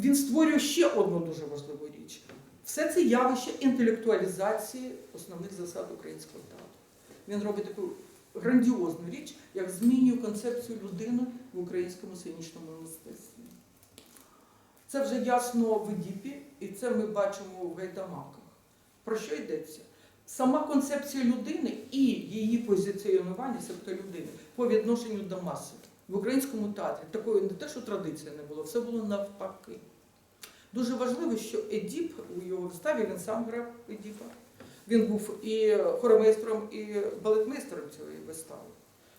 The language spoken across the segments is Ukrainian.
він створює ще одну дуже важливу річ. Все це явище інтелектуалізації основних засад українського театру. Він робить таку грандіозну річ, як змінює концепцію людини в українському сценічному мистецтві. Це вже ясно в Едіпі, і це ми бачимо в гайдамаках. Про що йдеться? Сама концепція людини і її позиціонування, тобто людини, по відношенню до маси. В українському театрі такої не те, що традиції не було, все було навпаки. Дуже важливо, що Едіп у його виставі він сам грав Едіпа. Він був і хоромейстром, і балетмейстром цієї вистави.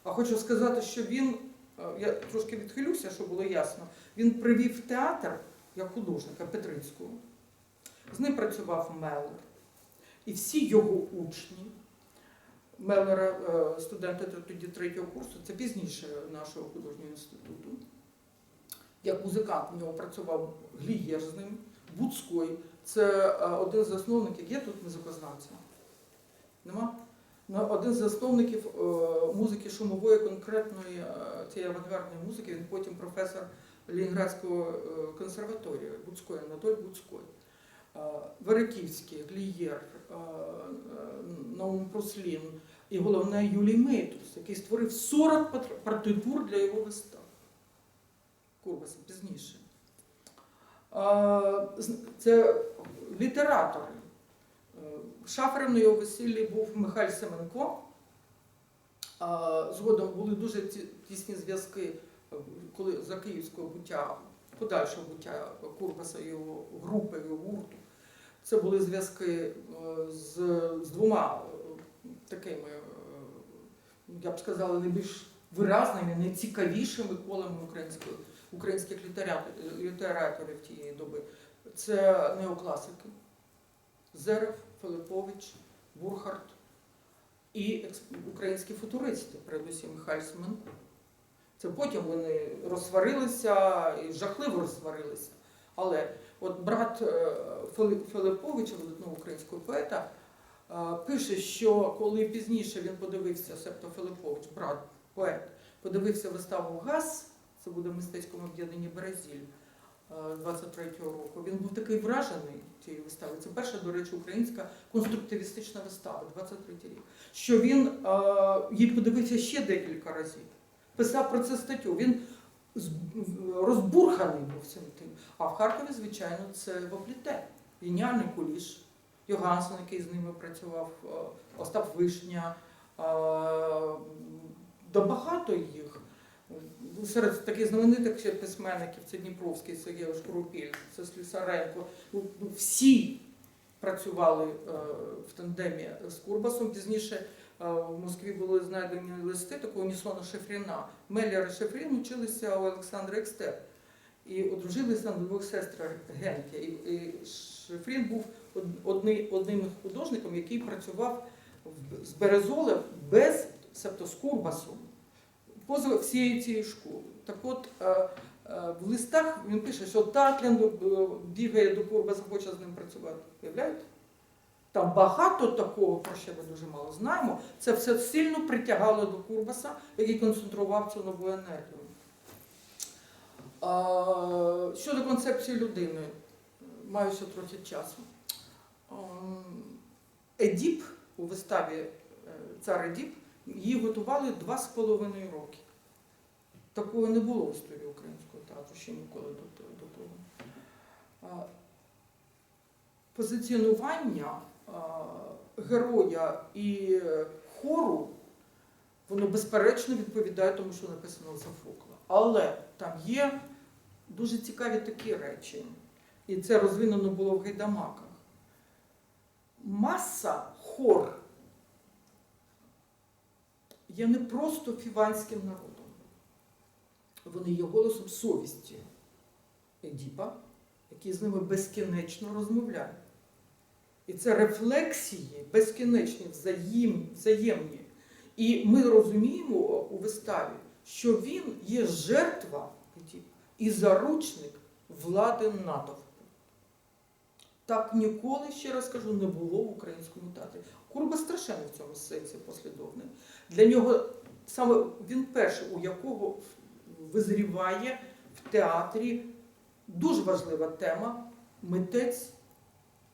А хочу сказати, що він, е, я трошки відхилюся, щоб було ясно, він привів театр як художника Петрицького. З ним працював Меллер. І всі його учні, Меллера, е, студенти тоді третього курсу, це пізніше нашого художнього інституту. Як музикант в нього працював Глієр з ним, Буцькой. Це е, один з засновників. Є тут музикознавця? Нема? Ну, Один з засновників е, музики шумової конкретної цієї авангардної музики, він потім професор Ленінградського е, консерваторії Буцької, Анатолій Буцькой. Е, Вериківський, Глієр, Наум Пруслін і головне Юлій Мейтус, який створив 40 партитур для його вистав. Курбаса пізніше. Це літератори. Е, Шафером на його весіллі був Михайль Семенко. Згодом були дуже тісні зв'язки, е, коли за київського буття, подальшого буття Курбаса його групи, його гурту. Це були зв'язки е, з, з двома такими, е, я б сказала, найбільш виразними, найцікавішими колами української, українських літераторів тієї доби. Це неокласики. Зерев, Филипович, Бурхард і українські футуристи, передусім Михайль Семенко. Це потім вони розсварилися і жахливо розсварилися. Але от брат е, Филиповича, видатного українського поета, пише, що коли пізніше він подивився, себто Филипович, брат, поет, подивився виставу Газ, це буде в мистецькому об'єднанні Березіль. е, 23-го року. Він був такий вражений цією виставою. Це перша, до речі, українська конструктивістична вистава, 23 рік. Що він їй подивився ще декілька разів. Писав про це статтю. Він розбурханий був цим тим. А в Харкові, звичайно, це вопліте. Геніальний куліш, Йогансен, який з ними працював, е, Остап Вишня, е, да багато їх. Серед таких знаменитих письменників це Дніпровський Сергій Шкурупіль, це Слюсаренко. Ну, ну, Всі працювали е, в тандемі з Курбасом. Пізніше в Москві були знайдені листи такого Нісона Шефріна. Меллер і Шефрін училися у Олександра Екстер і одружилися на двох сестрах Генке. І, Шефрін був одним художником, який працював з Березолем без, себто поза всією цією школою. Так от е, е, в листах він пише, що Татлін е, бігає до Курбаса, хоче з ним працювати. Уявляєте? Там багато такого, про що ми дуже мало знаємо. Це все сильно притягало до Курбаса, який концентрував цю нову енергію. Щодо концепції людини, маю ще трохи часу. Ем, Едіп у виставі е, Цар Едіп її готували два з половиною роки. Такого не було в історії українського театру ще ніколи до, до того. Позиціонування героя і е, хору, воно безперечно відповідає тому, що написано у Софокла. Але там є дуже цікаві такі речі, і це розвинено було в гайдамаках. Маса хор є не просто фіванським народом. Вони є голосом совісті Едіпа, який з ними безкінечно розмовляє. І це рефлексії безкінечні, взаєм, взаємні. І ми розуміємо у виставі, що він є жертва і заручник влади натовпу. Так ніколи, ще раз кажу, не було в українському театрі. Курба страшенно в цьому сенсі послідовний. Для нього саме він перший, у якого визріває в театрі дуже важлива тема митець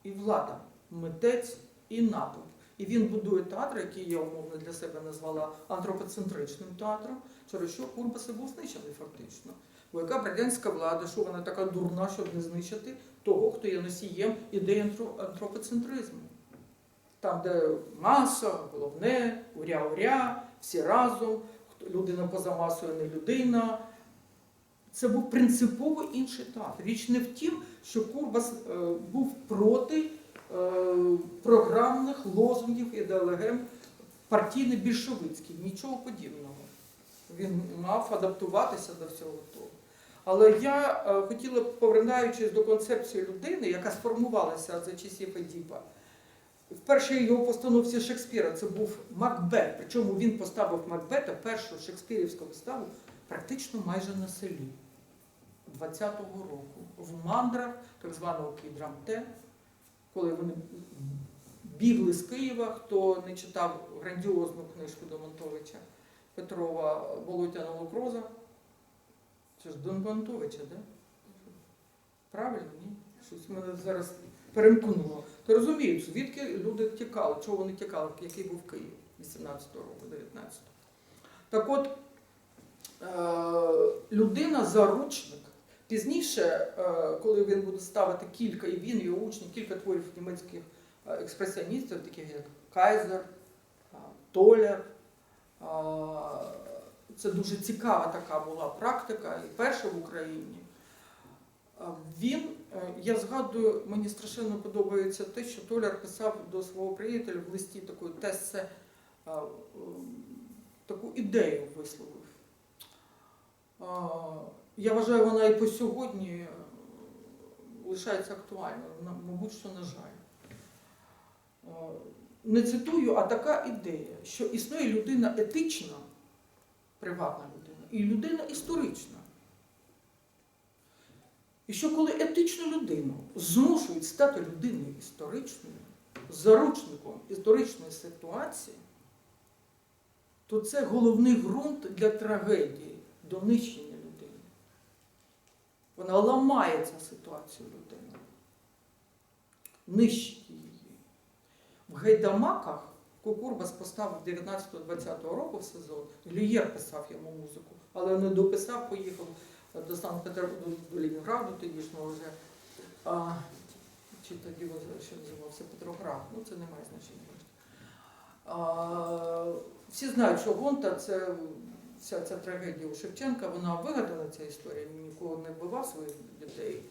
і влада, митець і натовп. І він будує театр, який я умовно для себе назвала антропоцентричним театром, через що Курбас і був знищений фактично. Бо яка б влада, що вона така дурна, щоб не знищити того, хто є носієм ідеї антропоцентризму. Там, де маса, головне, уря-уря, всі разом, людина поза масою не людина. Це був принципово інший театр. Річ не в тім, що Курбас е, був проти е, програмних лозунгів ідеологем партійно-більшовицьких, нічого подібного. Він мав адаптуватися до всього того. Але я е, хотіла, повертаючись до концепції людини, яка сформувалася за часів Едіпа, в першій його постановці Шекспіра це був Макбет. Причому він поставив Макбета, першу шекспірівську виставу, практично майже на селі 20-го року. В мандрах так званого Кідрамте, коли вони бігли з Києва, хто не читав грандіозну книжку Домонтовича Петрова Болотяна Лукроза. Це ж Дон Бонтовича, да? Правильно, ні? Щось мене зараз перемкнуло. Ти розумієш, звідки люди тікали, чого вони тікали, який був Київ 18-го року, 19-го. Так от, е, людина заручник. Пізніше, е, коли він буде ставити кілька, і він, його учні, кілька творів німецьких е, експресіоністів, таких як Кайзер, Толяр, е, це дуже цікава така була практика, і перша в Україні. Він, е, я згадую, мені страшенно подобається те, що Толяр писав до свого приятеля в листі такої тесе, а, таку ідею висловив. Я вважаю, вона і по сьогодні е, лишається актуальною, мабуть, що на жаль. Не цитую, а така ідея, що існує людина етична, приватна людина, і людина історична. І що коли етичну людину змушують стати людиною історичною, заручником історичної ситуації, то це головний ґрунт для трагедії, до нищення людини. Вона ламає цю ситуацію людини, нищить її. В гайдамаках Кукурбас поставив 19-20 року в сезон, Глієр писав йому музику, але не дописав, поїхав до Санкт-Петербурга, до Ленінграду тодішнього вже. А, чи тоді ще називався Петроград, ну це не має значення. А, всі знають, що Гонта це вся ця трагедія у Шевченка, вона вигадана ця історія, він ніколи не вбивав своїх дітей.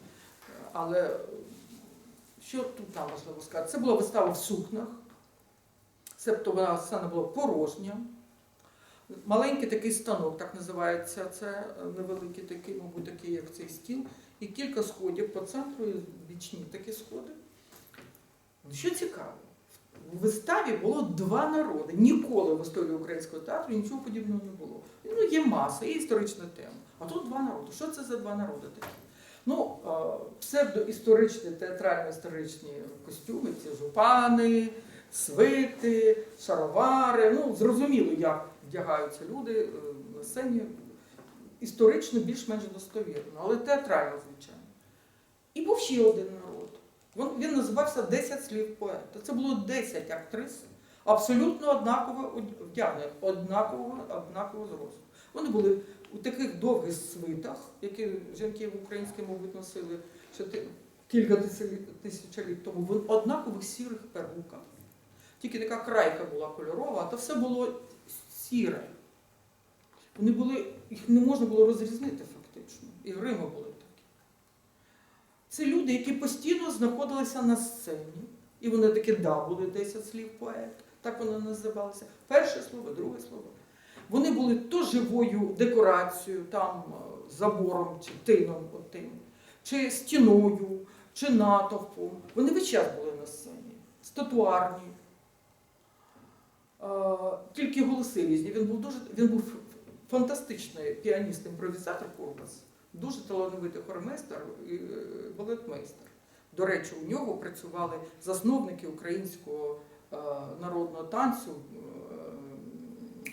Але що тут там важливо сказати? Це була вистава в сукнах, себто вона сцена була порожня. Маленький такий станок, так називається, це невеликий такий, мабуть, такий, як цей стіл, і кілька сходів по центру, і бічні такі сходи. Що цікаво, в виставі було два народи. Ніколи в історії українського театру нічого подібного не було. Ну, є маса, є історична тема. А тут два народи. Що це за два народи такі? Ну, псевдоісторичні, театрально-історичні костюми, ці жупани, свити, шаровари. Ну, зрозуміло, як вдягаються люди е, на сцені. Історично більш-менш достовірно, але театрально, звичайно. І був ще один народ. Він, він називався «10 слів поета. Це було 10 актрис, абсолютно однаково вдягнених, однаково, однаково зросту. Вони були у таких довгих свитах, які жінки українські, мабуть, носили ще кілька тисячоліть тому, в однакових сірих перуках. Тільки така крайка була кольорова, а то все було сіре. Вони були, їх не можна було розрізнити фактично. І грими були такі. Це люди, які постійно знаходилися на сцені, і вони такі, да, були 10 слів поет, так вони називалися. Перше слово, друге слово. Вони були то живою декорацією, там е, забором чи тином отим, чи стіною, чи натовпом. Вони весь час були на сцені, статуарні. Тільки голоси різні. Він був дуже він був фантастичний піаніст-імпровізатор Курбас, дуже талановитий хормейстер і е, балетмейстер. До речі, у нього працювали засновники українського е, народного танцю. е,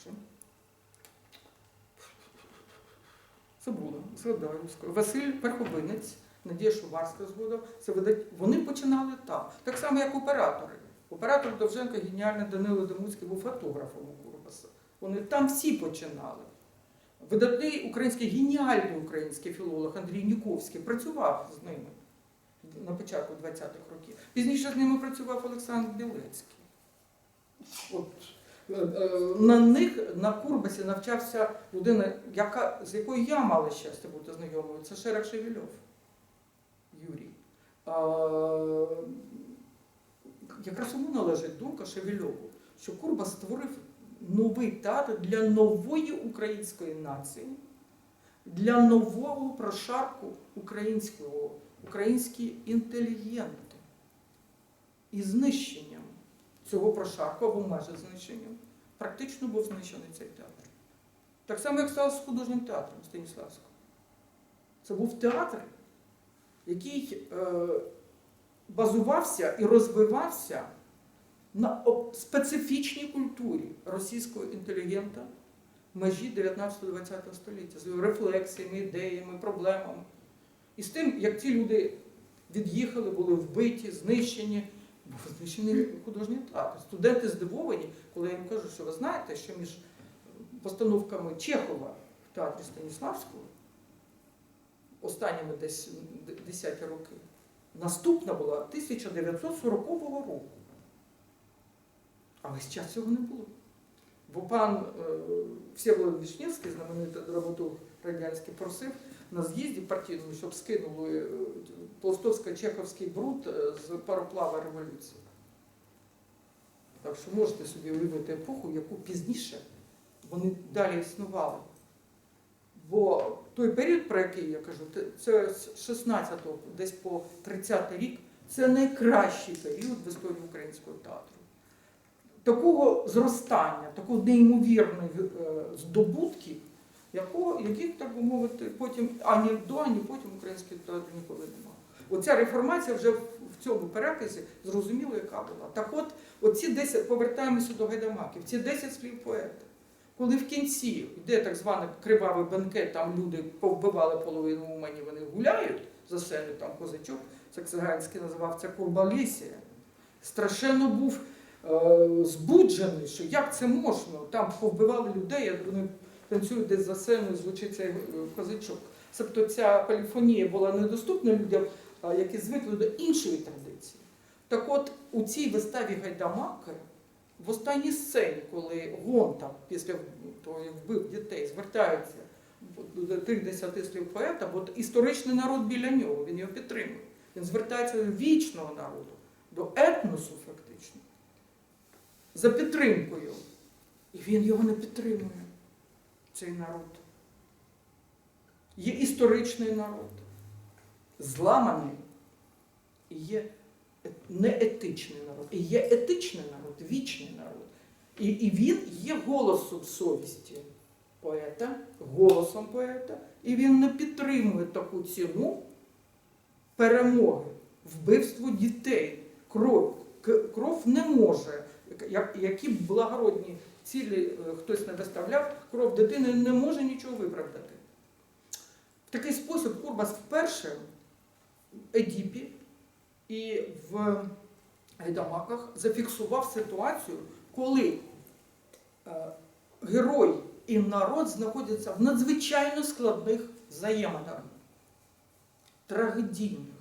що? Забула. згадаю. Василь Верховинець, Надія Шуварська згодом. Це видать. Вони починали там. Так само, як оператори. Оператор Довженко геніальний Данило Демуцький був фотографом у Курбаса. Вони там всі починали. Видатний український, геніальний український філолог Андрій Ніковський працював з ними на початку 20-х років. Пізніше з ними працював Олександр Білецький. От, е, е, на них на Курбасі навчався людина, яка, з якою я мала щастя бути знайомою. Це Шерах Шевельов Юрій. Якраз йому належить думка Шевельову, що Курбас створив новий театр для нової української нації, для нового прошарку українського, українські інтелігенти. І знищенням цього прошарку або майже знищенням практично був знищений цей театр. Так само, як сталося з художнім театром Станіславського. Це був театр, який е, базувався і розвивався на специфічній культурі російського інтелігента межі 19-20 століття з рефлексіями, ідеями, проблемами. І з тим, як ці люди від'їхали, були вбиті, знищені, був знищений художній театр. Студенти здивовані, коли я їм кажу, що ви знаєте, що між постановками Чехова в театрі Станіславського останніми десь 10 роки, наступна була 1940 року. А весь час цього не було. Бо пан е, Всеволод Вішневський, знаменитий драматург радянський, просив на з'їзді партійному, щоб скинули е, Толстовсько-Чеховський бруд е, з пароплава революції. Так що можете собі уявити епоху, яку пізніше вони далі існували. Бо той період, про який я кажу, це з 16-го десь по 30-й рік, це найкращий період в історії українського театру. Такого зростання, такого неймовірних е, здобутків, якого, яких, так би мовити, потім ані до, ані потім український театр ніколи не мав. Оця реформація вже в цьому переказі зрозуміло, яка була. Так от, оці 10, повертаємося до гайдамаків, ці 10 слів поета. Коли в кінці йде так званий кривавий бенкет, там люди повбивали половину умані, вони гуляють за сценою, там козачок, це називав це Курбалісія. Страшенно був е, збуджений, що як це можна? Там повбивали людей, а вони танцюють десь за сценою, звучить цей е, козачок. Тобто ця поліфонія була недоступна людям, які звикли до іншої традиції. Так от у цій виставі Гайдамаки в останній сцені, коли Гонта після того, вбив дітей, звертається до тих десяти слів поета, бо історичний народ біля нього, він його підтримує. Він звертається до вічного народу, до етносу фактично, за підтримкою. І він його не підтримує, цей народ. Є історичний народ, зламаний, і є неетичний народ, і є етичний народ, вічний народ. І, і він є голосом совісті поета, голосом поета, і він не підтримує таку ціну перемоги, вбивство дітей, кров. Кров не може, які благородні цілі е, хтось не виставляв, кров дитини не може нічого виправдати. В такий спосіб Курбас вперше в Едіпі і в Гайдамаках зафіксував ситуацію, коли е, герой і народ знаходяться в надзвичайно складних взаєминах, трагедійних.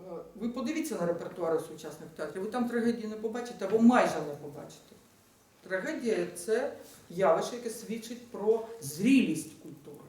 Е, Ви подивіться на репертуари сучасних театрів, ви там трагедії не побачите або майже не побачите. Трагедія це явище, яке свідчить про зрілість культури.